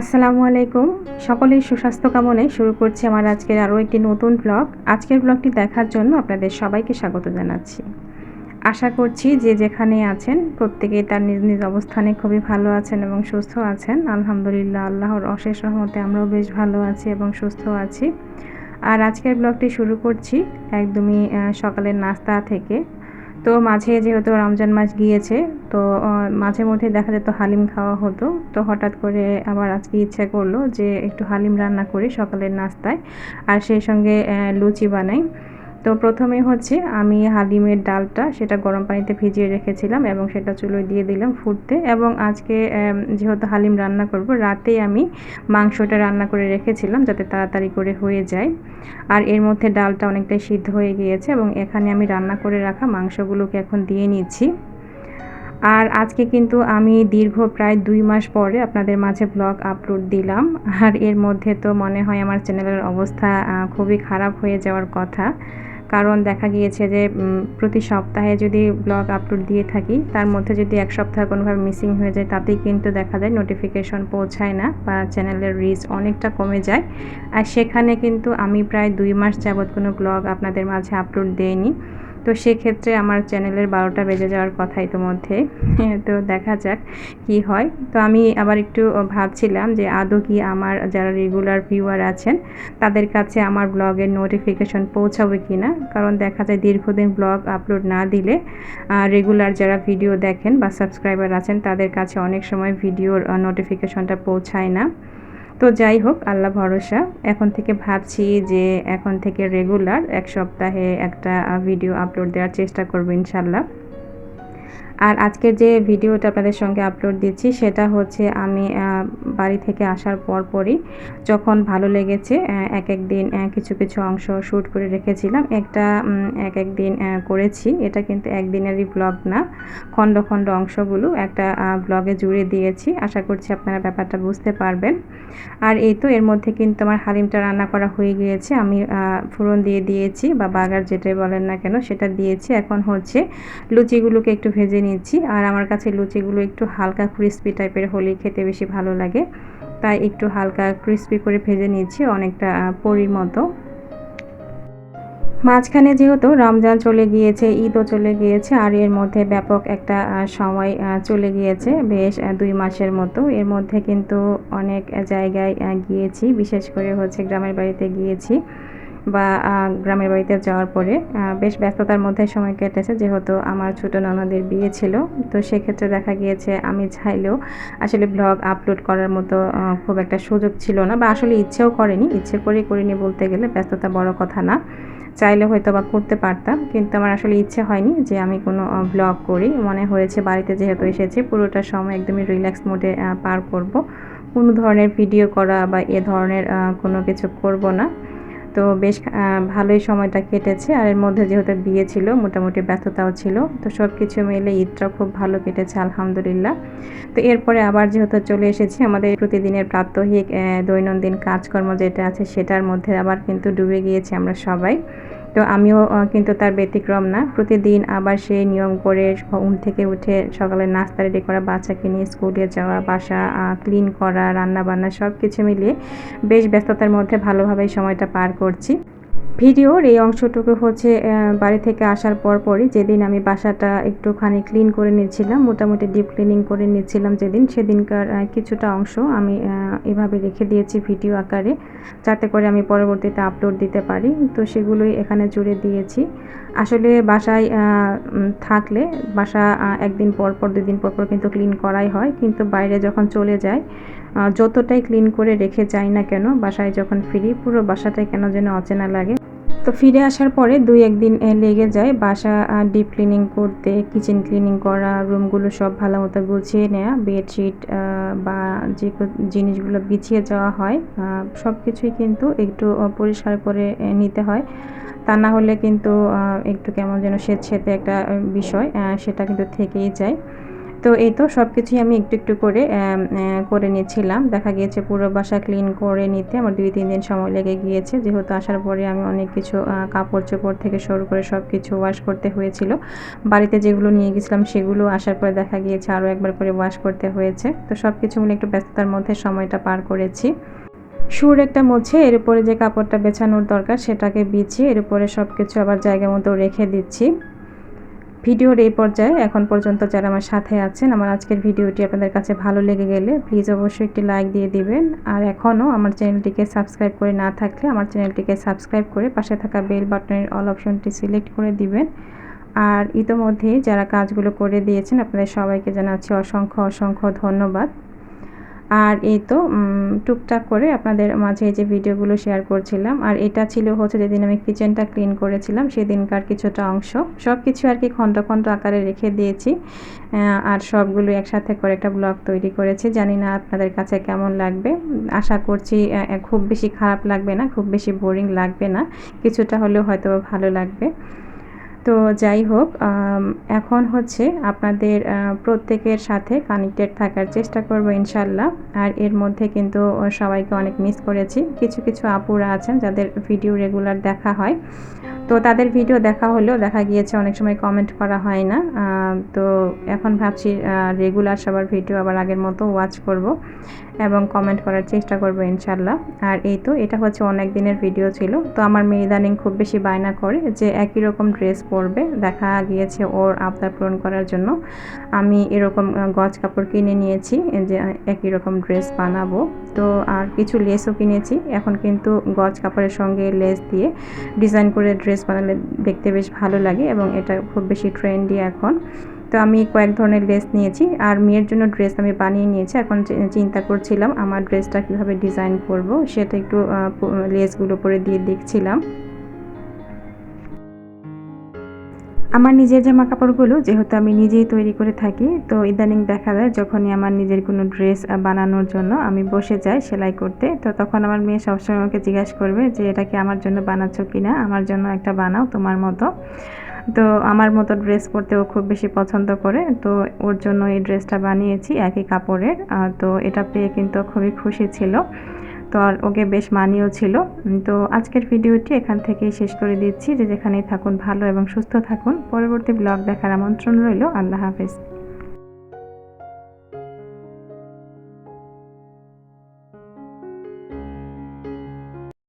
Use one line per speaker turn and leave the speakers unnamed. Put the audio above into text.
আসসালামু আলাইকুম। সকলের সুস্বাস্থ্য কামনায় শুরু করছি আমার আজকের আরও একটি নতুন ব্লগ আজকের ব্লগটি দেখার জন্য আপনাদের সবাইকে স্বাগত জানাচ্ছি। আশা করছি যে যেখানে আছেন প্রত্যেকে তার নিজ নিজ অবস্থানে খুবই ভালো আছেন এবং সুস্থ আছেন। আলহামদুলিল্লাহ, আল্লাহর অশেষ রহমতে আমরাও বেশ ভালো আছি এবং সুস্থ আছি। আর আজকের ব্লগটি শুরু করছি একদমই সকালের নাস্তা থেকে। তো মাঝে যেহেতু রমজান মাস গিয়েছে, তো মাঝে মধ্যে দেখা যেত হালিম খাওয়া হতো। তো হঠাৎ করে আবার আজকে ইচ্ছা করল যে একটু হালিম রান্না করি সকালের নাস্তায়। আর সেই সঙ্গে লুচি বানাই। তো প্রথমে হচ্ছে আমি হালিমের ডালটা সেটা গরম পানিতে ভিজিয়ে রেখেছিলাম এবং সেটা চুলোয় দিয়ে দিলাম ফুটতে এবং আজকে যেহেতু হালিম রান্না করব, রাতেই আমি মাংসটা রান্না করে রেখেছিলাম যাতে তাড়াতাড়ি করে হয়ে যায়। আর এর মধ্যে ডালটা অনেকটাই সিদ্ধ হয়ে গিয়েছে এবং এখানে আমি রান্না করে রাখা মাংসগুলোকে এখন দিয়ে নিচ্ছি। আর আজকে কিন্তু আমি দীর্ঘ প্রায় দুই মাস পরে আপনাদের মাঝে ব্লগ আপলোড দিলাম। আর এর মধ্যে তো মনে হয় আমার চ্যানেলের অবস্থা খুবই খারাপ হয়ে যাওয়ার কথা। কারণ দেখা গিয়েছে যে প্রতি সপ্তাহে যদি ব্লগ আপলোড দিয়ে থাকি, তার মধ্যে যদি এক সপ্তাহ কোনোভাবে মিসিং হয়ে যায়, তাতেই কিন্তু দেখা যায় নোটিফিকেশন পৌঁছায় না বা চ্যানেলের রিচ অনেকটা কমে যায়। আর সেখানে কিন্তু আমি প্রায় দুই মাস যাবৎ কোনো ব্লগ আপনাদের মাঝে আপলোড দেইনি। তো সেক্ষেত্রে আমার চ্যানেলের বারোটা বেজে যাওয়ার কথা ইতিমধ্যে তো দেখা যাক কি হয়। তো আমি আবার একটু ভাবছিলাম যে আদৌ কি আমার যারা রেগুলার ভিউয়ার আছেন, তাদের কাছে আমার ব্লগের নোটিফিকেশন পৌঁছাবে কি না কারণ দেখা যায় দীর্ঘদিন ব্লগ আপলোড না দিলে রেগুলার যারা ভিডিও দেখেন বা সাবস্ক্রাইবার আছেন, তাদের কাছে অনেক সময় ভিডিওর নোটিফিকেশনটা পৌঁছায় না। তো যাই হোক, আল্লাহ ভরসা। এখন থেকে ভাবছি যে এখন থেকে রেগুলার এক সপ্তাহে একটা ভিডিও আপলোড দেওয়ার চেষ্টা করব ইনশাল্লাহ। আর আজকের যে ভিডিওটা আপনাদের সঙ্গে আপলোড দিচ্ছি, সেটা হচ্ছে আমি বাড়ি থেকে আসার পর পরই যখন ভালো লেগেছে এক এক দিন কিছু কিছু অংশ শ্যুট করে রেখেছিলাম। একটা এক এক দিন করেছি। এটা কিন্তু একদিনেরই ব্লগ না, খণ্ড খণ্ড অংশগুলো একটা ব্লগে জুড়ে দিয়েছি। আশা করছি আপনারা ব্যাপারটা বুঝতে পারবেন। আর এই তো এর মধ্যে কিন্তু আমার হালিমটা রান্না করা হয়ে গিয়েছে। আমি ফোড়ন দিয়ে দিয়েছি বা বাগার যেটাই বলেন না কেন, সেটা দিয়েছি। এখন হচ্ছে লুচিগুলোকে একটু ভেজে নিচ্ছি। আর আমার কাছে লুচিগুলো একটু হালকা ক্রিস্পি টাইপের হলে খেতে বেশি ভালো লাগে। তাই একটু হালকা ক্রিস্পি করে ভেজে নিচ্ছি অনেকটা পরির মতো। মাঝখানে যেহেতু রমজান চলে গিয়েছে, ঈদও চলে গিয়েছে, আর এর মধ্যে ব্যাপক একটা সময় চলে গিয়েছে, বেশ দুই মাসের মতো। এর মধ্যে কিন্তু অনেক জায়গায় গিয়েছি, বিশেষ করে হচ্ছে গ্রামের বাড়িতে গিয়েছি। বা গ্রামের বাড়িতে যাওয়ার পরে বেশ ব্যস্ততার মধ্যে সময় কেটেছে। যেহেতু আমার ছোটো ননদের বিয়ে ছিল, তো সেক্ষেত্রে দেখা গিয়েছে আমি চাইলেও আসলে ব্লগ আপলোড করার মতো খুব একটা সুযোগ ছিল না বা আসলে ইচ্ছেও করেনি। ইচ্ছে করে করিনি বলতে গেলে, ব্যস্ততা বড় কথা না। চাইলে হয়তো বা করতে পারতাম, কিন্তু আমার আসলে ইচ্ছে হয়নি যে আমি কোনো ব্লগ করি। মনে হয়েছে বাড়িতে যেহেতু এসেছি, পুরোটা সময় একদমই রিল্যাক্স মোডে পার করব। কোনো ধরনের ভিডিও করা বা এ ধরনের কোনো কিছু করব না। তো বেশ ভালোই সময়টা কেটেছে। আর এর মধ্যে যেহেতু বিয়ে ছিল, মোটামুটি ব্যস্ততাও ছিল, তো সব কিছু মিলে ঈদটাও খুব ভালো কেটেছে, আলহামদুলিল্লাহ। তো এরপরে আবার যেহেতু চলে এসেছি, আমাদের প্রতিদিনের প্রাত্যহিক দৈনন্দিন কাজকর্ম যেটা আছে, সেটার মধ্যে আবার কিন্তু ডুবে গিয়েছি আমরা সবাই। তো আমিও কিন্তু তার ব্যতিক্রম না। প্রতিদিন আবার সেই নিয়ম করে ঘুম থেকে উঠে সকালে নাস্তা রেডি করা, বাচ্চাকে নিয়ে স্কুলে যাওয়া, বাসা ক্লিন করা রান্না বান্না সব কিছু মিলিয়ে বেশ ব্যস্ততার মধ্যে ভালোভাবেই সময়টা পার করছি। ভিডিওর এই অংশটুকু হচ্ছে বাড়ি থেকে আসার পর পরই যেদিন আমি বাসাটা একটুখানি ক্লিন করে নিয়েছিলাম মোটামুটি ডিপ ক্লিনিং করে নিচ্ছিলাম যেদিন, সেদিনকার কিছুটা অংশ আমি এভাবে রেখে দিয়েছি ভিডিও আকারে যাতে করে আমি পরবর্তীতে আপলোড দিতে পারি। তো সেগুলোই এখানে জুড়ে দিয়েছি। আসলে বাসায় থাকলে বাসা একদিন পর পর দুদিন পর পর কিন্তু ক্লিন করাই হয়। কিন্তু বাইরে যখন চলে যায় যতটাই ক্লিন করে রেখে যাই না কেন, বাসায় যখন ফিরি, পুরো বাসাটাই কেন যেন অচেনা লাগে। তো ফিরে আসার পরে দুই একদিন লেগে যায় বাসা ডিপ ক্লিনিং করতে কিচেন ক্লিনিং করা রুমগুলো সব ভালো মতো গুছিয়ে নেওয়া বেডশিট বা যে জিনিসগুলো বিছিয়ে যাওয়া হয় সব কিছুই কিন্তু একটু পরিষ্কার করে নিতে হয়। তা না হলে কিন্তু একটু কেমন যেন স্বেচ্ছেতে একটা বিষয় সেটা কিন্তু থেকেই যায়। তো এই তো সব কিছুই আমি একটু একটু করে করে নিয়েছিলাম দেখা গিয়েছে পুরো বাসা ক্লিন করে নিতে আমার দুই, তিন দিন সময় লেগে গিয়েছে। যেহেতু আসার পরে আমি অনেক কিছু কাপড় চোপড় থেকে শুরু করে সব কিছু ওয়াশ করতে হয়েছিল। বাড়িতে যেগুলো নিয়ে গেছিলাম সেগুলো আসার পরে দেখা গিয়েছে আরও একবার করে ওয়াশ করতে হয়েছে। তো সব কিছু মিলে একটু ব্যস্ততার মধ্যে সময়টা পার করেছি। সুর একটা মুছে এর উপরে যে কাপড়টা বেছানোর দরকার সেটাকে বিছিয়ে এর উপরে সব কিছু আবার জায়গা মতো রেখে দিচ্ছি। ভিডিওর এই পর্যায়ে এখন পর্যন্ত যারা আমার সাথে আছেন, আমার আজকের ভিডিওটি আপনাদের কাছে ভালো লেগে গেলে প্লিজ অবশ্যই একটি লাইক দিয়ে দিবেন। আর এখনও আমার চ্যানেলটিকে সাবস্ক্রাইব করে না থাকলে আমার চ্যানেলটিকে সাবস্ক্রাইব করে পাশে থাকা বেল বাটনের অল অপশনটি সিলেক্ট করে দিবেন। আর ইতোমধ্যেই যারা কাজগুলো করে দিয়েছেন, আপনাদের সবাইকে জানাচ্ছি অসংখ্য অসংখ্য ধন্যবাদ। আর এই তো টুকটাক করে আপনাদের মাঝে যে ভিডিওগুলো শেয়ার করছিলাম, আর এটা ছিল হচ্ছে যেদিন আমি কিচেনটা ক্লিন করেছিলাম, সেদিনকার কিছুটা অংশ। সব কিছু আর কি খণ্ড খণ্ড আকারে রেখে দিয়েছি আর সবগুলো একসাথে করে একটা ব্লগ তৈরি করেছি। জানি না আপনাদের কাছে কেমন লাগবে। আশা করছি খুব বেশি খারাপ লাগবে না, খুব বেশি বোরিং লাগবে না। কিছুটা হলেও হয়তো ভালো লাগবে। তো যাই হোক এখন হচ্ছে আপনাদের প্রত্যেকের সাথে কানেক্টেড থাকার চেষ্টা করব ইনশাল্লাহ। আর এর মধ্যে কিন্তু সবাইকে অনেক মিস করেছি। কিছু কিছু আপুরা আছেন যাদের ভিডিও রেগুলার দেখা হয়। তো তাদের ভিডিও দেখা হলেও দেখা গিয়েছে, অনেক সময় কমেন্ট করা হয় না। তো এখন ভাবছি রেগুলার সবার ভিডিও আবার আগের মতো ওয়াচ করব এবং কমেন্ট করার চেষ্টা করব ইনশাল্লাহ আর এই তো, এটা হচ্ছে অনেক দিনের ভিডিও ছিল। তো আমার মেয়ে ইদানিং খুব বেশি বায়না করে যে একই রকম ড্রেস পরবে, দেখা গিয়েছে ওর আবদার পূরণ করার জন্য। আমি এরকম গজ কাপড় কিনে নিয়েছি যে একই রকম ড্রেস বানাবো। তো আর কিছু লেসও কিনেছি, এখন কিন্তু গজ কাপড়ের সঙ্গে লেস দিয়ে ডিজাইন করে ড্রেস বানালে দেখতে বেশ ভালো লাগে এবং এটা খুব বেশি ট্রেন্ডি এখন। তো আমি কয়েক ধরনের ড্রেস নিয়েছি আর মেয়ের জন্য ড্রেস আমি বানিয়ে নিয়েছি। এখন চিন্তা করছিলাম আমার ড্রেসটা কীভাবে ডিজাইন করব, সেটা একটু লেসগুলো পরে দিয়ে দেখছিলাম। আমার নিজের জামা কাপড়গুলো যেহেতু আমি নিজেই তৈরি করে থাকি, তো ইদানিং দেখা যায় যখনই আমার নিজের কোনো ড্রেস বানানোর জন্য আমি বসে যাই সেলাই করতে, তো তখন আমার মেয়ে সবসময় আমাকে জিজ্ঞাসা করবে যে, এটা কি আমার জন্য বানাচ্ছ কি না আমার জন্য একটা বানাও তোমার মতো। তো আমার মতো ড্রেস পরতে ও খুব বেশি পছন্দ করে, তো ওর জন্য এই ড্রেসটা বানিয়েছি একই কাপড়ের। তো এটা পেয়ে কিন্তু খুবই খুশি ছিল। তো আর ওকে বেশ মানিয়েও ছিল। তো আজকের ভিডিওটি এখান থেকেই শেষ করে দিচ্ছি। যে যেখানেই থাকুন ভালো এবং সুস্থ থাকুন। পরবর্তী ব্লগ দেখার আমন্ত্রণ রইল। আল্লাহ হাফেজ।